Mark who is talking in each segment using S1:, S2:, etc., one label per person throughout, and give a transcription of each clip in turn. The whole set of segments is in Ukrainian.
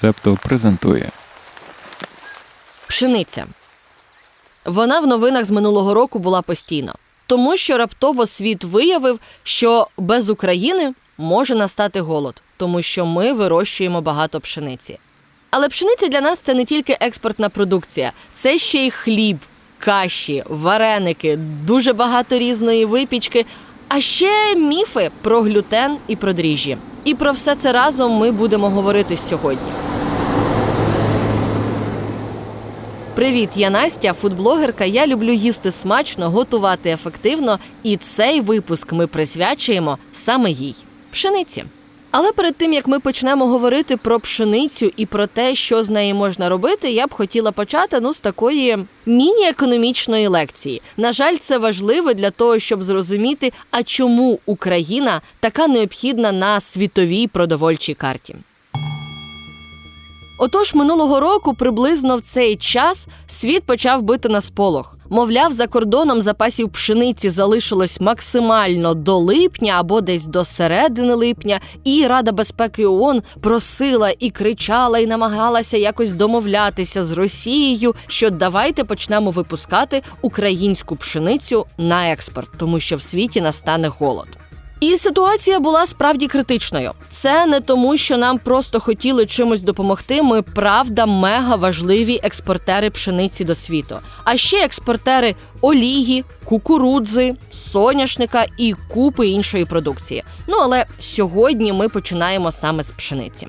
S1: Септо презентує
S2: Пшениця. Вона в новинах з минулого року була постійно, тому що раптово світ виявив, що без України може настати голод, тому що ми вирощуємо багато пшениці. Але пшениця для нас це не тільки експортна продукція, це ще й хліб, каші, вареники, дуже багато різної випічки, а ще міфи про глютен і про дріжджі. І про все це разом ми будемо говорити сьогодні. Привіт, я Настя, фудблогерка. Я люблю їсти смачно, готувати ефективно, і цей випуск ми присвячуємо саме їй пшениці. Але перед тим як ми почнемо говорити про пшеницю і про те, що з нею можна робити, я б хотіла почати ну з такої міні-економічної лекції. На жаль, це важливо для того, щоб зрозуміти, а чому Україна така необхідна на світовій продовольчій карті. Отож, минулого року, приблизно в цей час, світ почав бити на сполох. Мовляв, за кордоном запасів пшениці залишилось максимально до липня або десь до середини липня, і Рада безпеки ООН просила і кричала, і намагалася якось домовлятися з Росією, що давайте почнемо випускати українську пшеницю на експорт, тому що в світі настане голод. І ситуація була справді критичною. Це не тому, що нам просто хотіли чимось допомогти. Ми правда мега важливі експортери пшениці до світу. А ще експортери олії, кукурудзи, соняшника і купи іншої продукції. Ну але сьогодні ми починаємо саме з пшениці.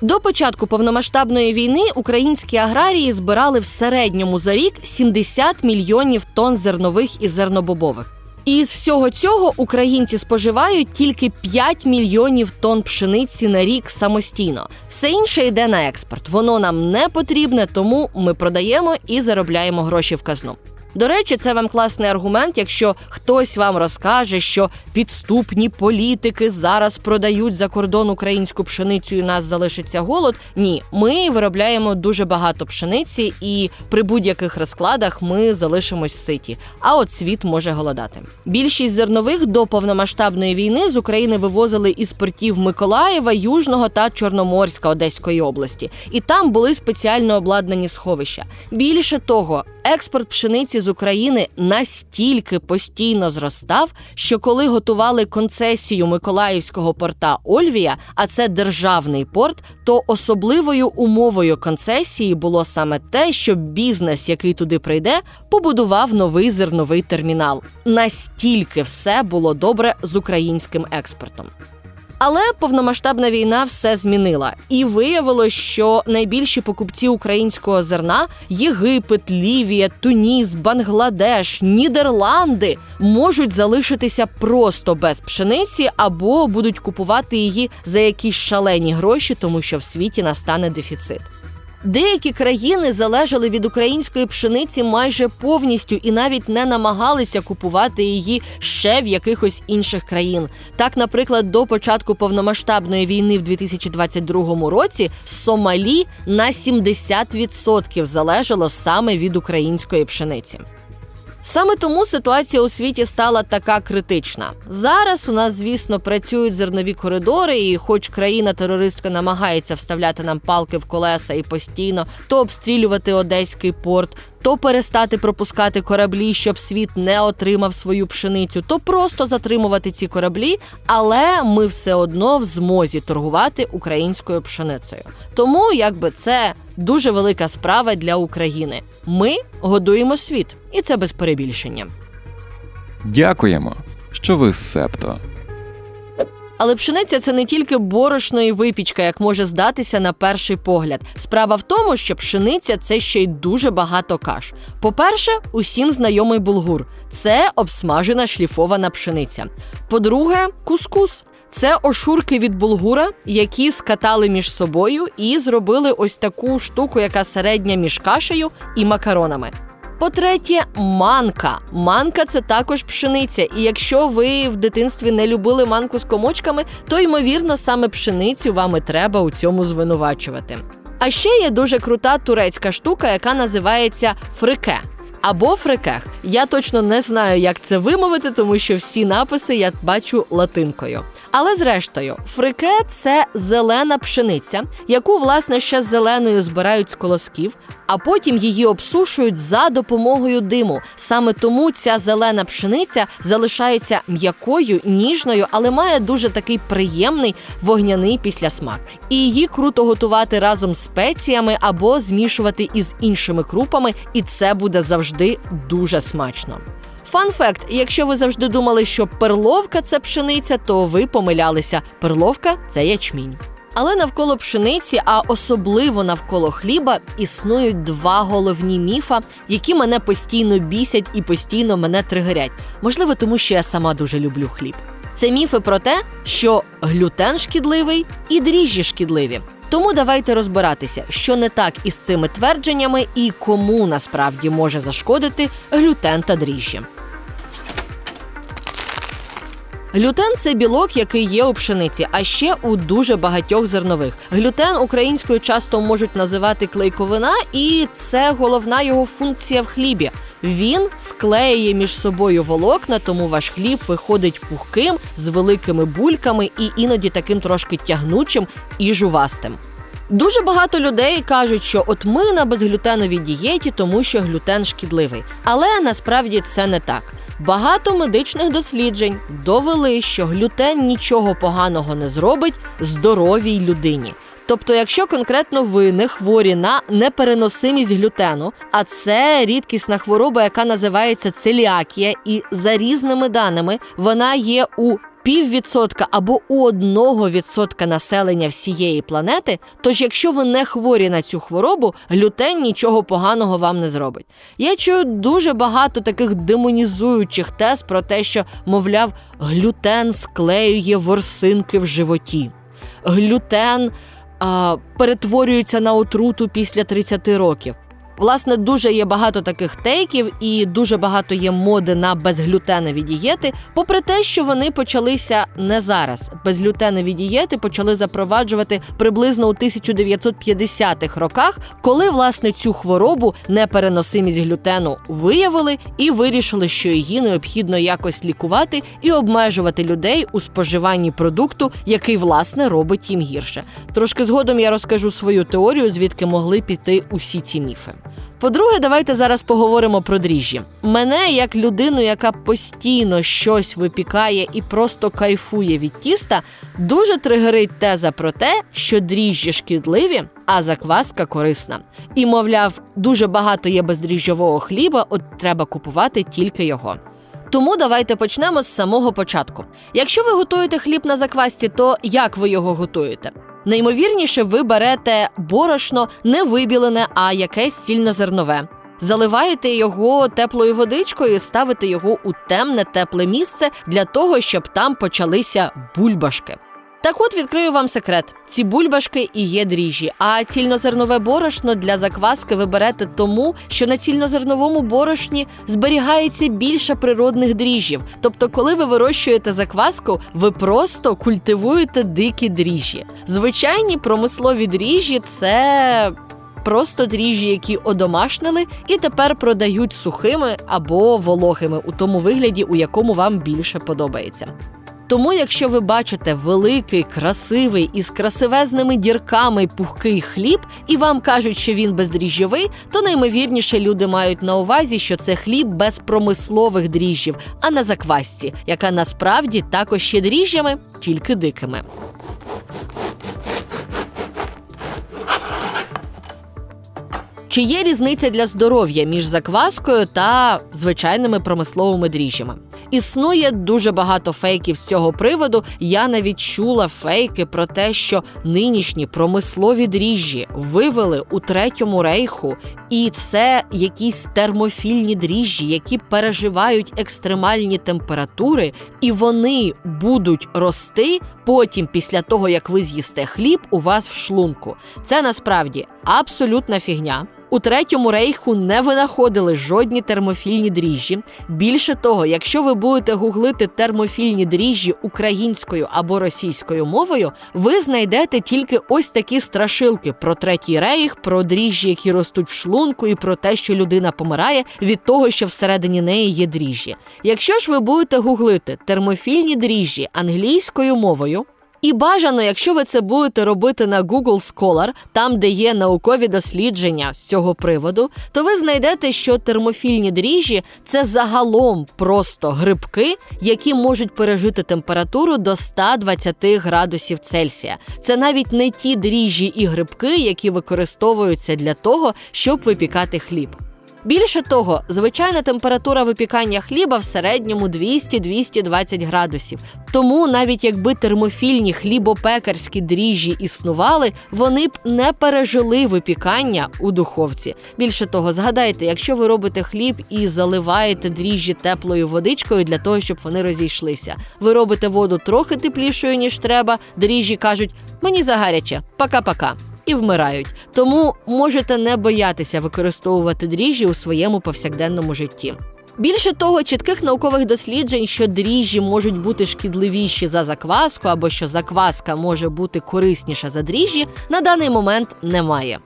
S2: До початку повномасштабної війни українські аграрії збирали в середньому за рік 70 мільйонів тонн зернових і зернобобових. І з всього цього українці споживають тільки 5 мільйонів тонн пшениці на рік самостійно. Все інше йде на експорт. Воно нам не потрібне, тому ми продаємо і заробляємо гроші в казну. До речі, це вам класний аргумент, якщо хтось вам розкаже, що підступні політики зараз продають за кордон українську пшеницю і у нас залишиться голод. Ні, ми виробляємо дуже багато пшениці, і при будь-яких розкладах ми залишимось ситі. А от світ може голодати. Більшість зернових до повномасштабної війни з України вивозили із портів Миколаєва, Южного та Чорноморська Одеської області, і там були спеціально обладнані сховища. Більше того, експорт пшениці з України настільки постійно зростав, що коли готували концесію Миколаївського порта Ольвія, а це державний порт, то особливою умовою концесії було саме те, що бізнес, який туди прийде, побудував новий зерновий термінал. Настільки все було добре з українським експортом. Але повномасштабна війна все змінила, і виявилось, що найбільші покупці українського зерна Єгипет, Лівія, Туніс, Бангладеш, Нідерланди можуть залишитися просто без пшениці або будуть купувати її за якісь шалені гроші, тому що в світі настане дефіцит. Деякі країни залежали від української пшениці майже повністю і навіть не намагалися купувати її ще в якихось інших країн. Так, наприклад, до початку повномасштабної війни в 2022 році Сомалі на 70% залежало саме від української пшениці. Саме тому ситуація у світі стала така критична. Зараз у нас, звісно, працюють зернові коридори, і хоч країна-терористка намагається вставляти нам палки в колеса і постійно то обстрілювати одеський порт, то перестати пропускати кораблі, щоб світ не отримав свою пшеницю, то просто затримувати ці кораблі, але ми все одно в змозі торгувати українською пшеницею. Тому якби це дуже велика справа для України. Ми годуємо світ, і це без перебільшення.
S1: Дякуємо, що ви Септо.
S2: Але пшениця це не тільки борошно і випічка, як може здатися на перший погляд. Справа в тому, що пшениця це ще й дуже багато каш. По-перше, усім знайомий булгур це обсмажена шліфована пшениця. По-друге, кускус. Це ошурки від булгура, які скатали між собою і зробили ось таку штуку, яка середня між кашею і макаронами. По-третє, манка. Манка це також пшениця. І якщо ви в дитинстві не любили манку з комочками, то ймовірно саме пшеницю вам і треба у цьому звинувачувати. А ще є дуже крута турецька штука, яка називається фрике. Або фрикех. Я точно не знаю, як це вимовити, тому що всі написи я бачу латинкою. Але зрештою, фрике це зелена пшениця, яку власне ще зеленою збирають з колосків, а потім її обсушують за допомогою диму. Саме тому ця зелена пшениця залишається м'якою, ніжною, але має дуже такий приємний вогняний післясмак. І її круто готувати разом з спеціями або змішувати із іншими крупами, і це буде завжди дуже смачно. Фан факт: якщо ви завжди думали, що перловка це пшениця, то ви помилялися. Перловка це ячмінь. Але навколо пшениці, а особливо навколо хліба, існують два головні міфа, які мене постійно бісять і постійно мене тригерять. Можливо, тому що я сама дуже люблю хліб. Це міфи про те, що глютен шкідливий і дріжджі шкідливі. Тому давайте розбиратися, що не так із цими твердженнями і кому насправді може зашкодити глютен та дріжджі. Глютен це білок, який є у пшениці, а ще у дуже багатьох зернових. Глютен українською часто можуть називати клейковина, і це головна його функція в хлібі. Він склеює між собою волокна, тому ваш хліб виходить пухким з великими бульками і іноді таким трошки тягнучим і жувастим. Дуже багато людей кажуть, що от ми на безглютеновій дієті, тому що глютен шкідливий. Але насправді це не так. Багато медичних досліджень довели, що глютен нічого поганого не зробить здоровій людині. Тобто, якщо конкретно ви не хворі на непереносимість глютену, а це рідкісна хвороба, яка називається целіакія, і за різними даними вона є у піввідсотка або у одного відсотка населення всієї планети. Тож, якщо ви не хворі на цю хворобу, глютен нічого поганого вам не зробить. Я чую дуже багато таких демонізуючих тез про те, що, мовляв, глютен склеює ворсинки в животі. Глютен а, перетворюється на отруту після 30 років. Власне, дуже є багато таких тейків, і дуже багато є моди на безглютенові дієти. Попри те, що вони почалися не зараз. Безглютенові дієти почали запроваджувати приблизно у 1950-х роках, коли власне цю хворобу непереносимість глютену виявили і вирішили, що її необхідно якось лікувати і обмежувати людей у споживанні продукту, який власне робить їм гірше. Трошки згодом я розкажу свою теорію, звідки могли піти усі ці міфи. По-друге, давайте зараз поговоримо про дріжджі. Мене, як людину, яка постійно щось випікає і просто кайфує від тіста, дуже тригерить теза про те, що дріжджі шкідливі, а закваска корисна. І, мовляв, дуже багато є бездріжджового хліба, от треба купувати тільки його. Тому давайте почнемо з самого початку. Якщо ви готуєте хліб на заквасці, то як ви його готуєте? Наймовірніше, ви берете борошно не вибілене, а якесь сільнозернове. Заливаєте його теплою водичкою, ставите його у темне тепле місце для того, щоб там почалися бульбашки. Так от відкрию вам секрет: ці бульбашки і є дріжджі. А цільнозернове борошно для закваски ви берете тому, що на цільнозерновому борошні зберігається більше природних дріжджів. Тобто, коли ви вирощуєте закваску, ви просто культивуєте дикі дріжджі. Звичайні промислові дріжджі це. Просто дріжджі, які одомашнили, і тепер продають сухими або вологими у тому вигляді, у якому вам більше подобається. Тому, якщо ви бачите великий, красивий із красивезними дірками пухкий хліб, і вам кажуть, що він бездріжджовий, то наймовірніше люди мають на увазі, що це хліб без промислових дріжджів, а на заквасці, яка насправді також є дріжджами, тільки дикими. Чи є різниця для здоров'я між закваскою та звичайними промисловими дріжджами? Існує дуже багато фейків з цього приводу. Я навіть чула фейки про те, що нинішні промислові дріжджі вивели у третьому рейху, і це якісь термофільні дріжджі, які переживають екстремальні температури, і вони будуть рости потім, після того як ви з'їсте хліб, у вас в шлунку. Це насправді абсолютна фігня. У третьому рейху не винаходили жодні термофільні дріжджі. Більше того, якщо ви будете гуглити термофільні дріжджі українською або російською мовою, ви знайдете тільки ось такі страшилки про третій рейх, про дріжджі, які ростуть в шлунку, і про те, що людина помирає від того, що всередині неї є дріжджі. Якщо ж ви будете гуглити термофільні дріжджі англійською мовою. І бажано, якщо ви це будете робити на Google Scholar, там де є наукові дослідження з цього приводу, то ви знайдете, що термофільні дріжджі це загалом просто грибки, які можуть пережити температуру до 120 градусів Цельсія. Це навіть не ті дріжджі і грибки, які використовуються для того, щоб випікати хліб. Більше того, звичайна температура випікання хліба в середньому 200-220 градусів. Тому навіть якби термофільні хлібопекарські дріжджі існували, вони б не пережили випікання у духовці. Більше того, згадайте, якщо ви робите хліб і заливаєте дріжджі теплою водичкою для того, щоб вони розійшлися. Ви робите воду трохи теплішою ніж треба. Дріжджі кажуть: мені загаряче, пока-пока. І вмирають, тому можете не боятися використовувати дріжджі у своєму повсякденному житті. Більше того, чітких наукових досліджень, що дріжджі можуть бути шкідливіші за закваску, або що закваска може бути корисніша за дріжджі, на даний момент немає.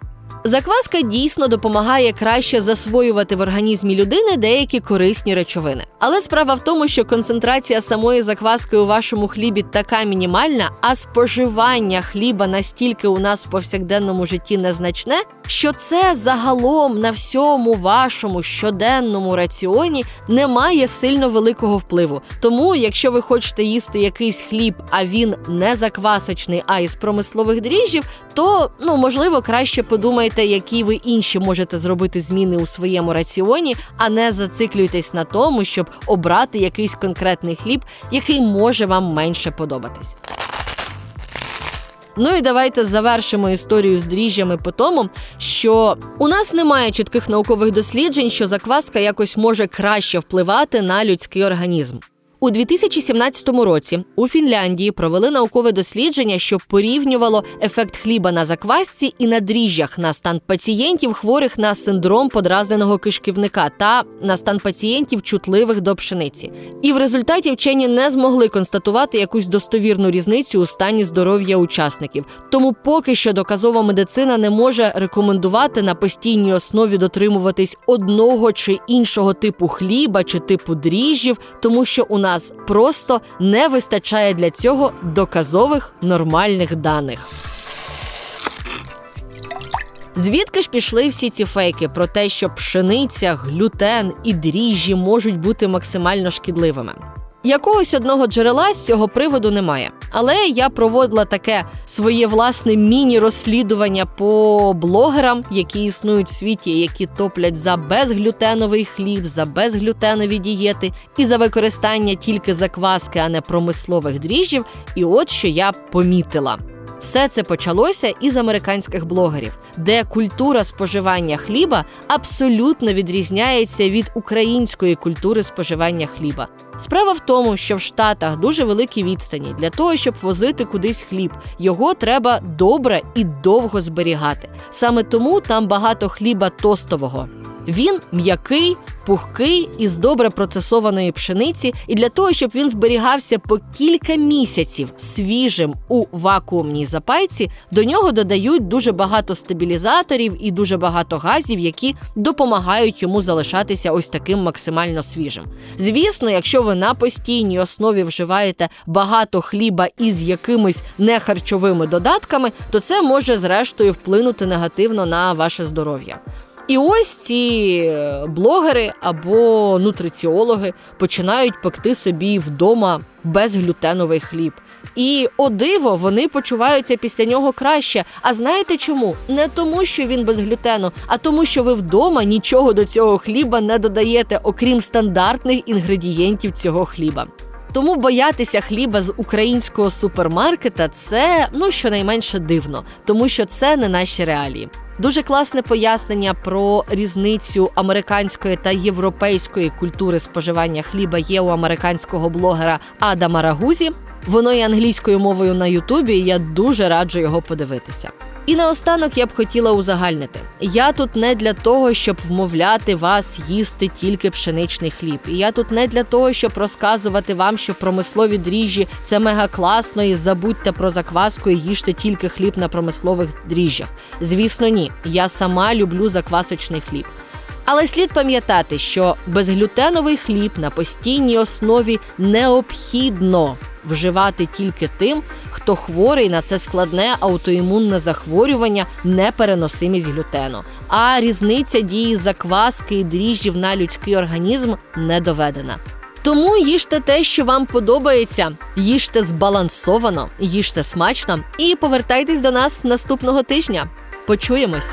S2: Закваска дійсно допомагає краще засвоювати в організмі людини деякі корисні речовини. Але справа в тому, що концентрація самої закваски у вашому хлібі така мінімальна, а споживання хліба настільки у нас в повсякденному житті незначне, що це загалом на всьому вашому щоденному раціоні не має сильно великого впливу. Тому, якщо ви хочете їсти якийсь хліб, а він не заквасочний, а із промислових дріжджів, то ну можливо краще подумайте, які ви інші можете зробити зміни у своєму раціоні, а не зациклюйтесь на тому, щоб обрати якийсь конкретний хліб, який може вам менше подобатись. Ну і давайте завершимо історію з дріжджами по тому, що у нас немає чітких наукових досліджень, що закваска якось може краще впливати на людський організм. У 2017 році у Фінляндії провели наукове дослідження, що порівнювало ефект хліба на заквасці і на дріжджах на стан пацієнтів, хворих на синдром подразненого кишківника та на стан пацієнтів, чутливих до пшениці. І в результаті вчені не змогли констатувати якусь достовірну різницю у стані здоров'я учасників. Тому поки що доказова медицина не може рекомендувати на постійній основі дотримуватись одного чи іншого типу хліба чи типу дріжджів, тому що у нас просто не вистачає для цього доказових нормальних даних. Звідки ж пішли всі ці фейки про те, що пшениця, глютен і дріжджі можуть бути максимально шкідливими? Якогось одного джерела з цього приводу немає. Але я проводила таке своє власне міні-розслідування по блогерам, які існують в світі, які топлять за безглютеновий хліб, за безглютенові дієти і за використання тільки закваски, а не промислових дріжджів. І от що я помітила. Все це почалося із американських блогерів, де культура споживання хліба абсолютно відрізняється від української культури споживання хліба. Справа в тому, що в Штатах дуже великі відстані для того, щоб возити кудись хліб. Його треба добре і довго зберігати. Саме тому там багато хліба тостового. Він м'який, пухкий із добре процесованої пшениці, і для того, щоб він зберігався по кілька місяців свіжим у вакуумній запайці, до нього додають дуже багато стабілізаторів і дуже багато газів, які допомагають йому залишатися ось таким максимально свіжим. Звісно, якщо ви на постійній основі вживаєте багато хліба із якимись нехарчовими додатками, то це може зрештою вплинути негативно на ваше здоров'я. І ось ці е, блогери або нутриціологи починають пекти собі вдома безглютеновий хліб. І о диво, вони почуваються після нього краще. А знаєте чому? Не тому, що він без глютену, а тому, що ви вдома нічого до цього хліба не додаєте, окрім стандартних інгредієнтів цього хліба. Тому боятися хліба з українського супермаркета це ну щонайменше дивно, тому що це не наші реалії. Дуже класне пояснення про різницю американської та європейської культури споживання хліба є у американського блогера Адама Рагузі. Воно є англійською мовою на Ютубі. і Я дуже раджу його подивитися. І наостанок я б хотіла узагальнити: я тут не для того, щоб вмовляти вас їсти тільки пшеничний хліб. І я тут не для того, щоб розказувати вам, що промислові дріжджі це мега класно, і забудьте про закваску і їжте тільки хліб на промислових дріжджах. Звісно, ні. Я сама люблю заквасочний хліб. Але слід пам'ятати, що безглютеновий хліб на постійній основі необхідно вживати тільки тим, хто хворий на це складне аутоімунне захворювання, непереносимість глютену. А різниця дії закваски і дріжджів на людський організм не доведена. Тому їжте те, що вам подобається, їжте збалансовано, їжте смачно і повертайтесь до нас наступного тижня. Почуємось!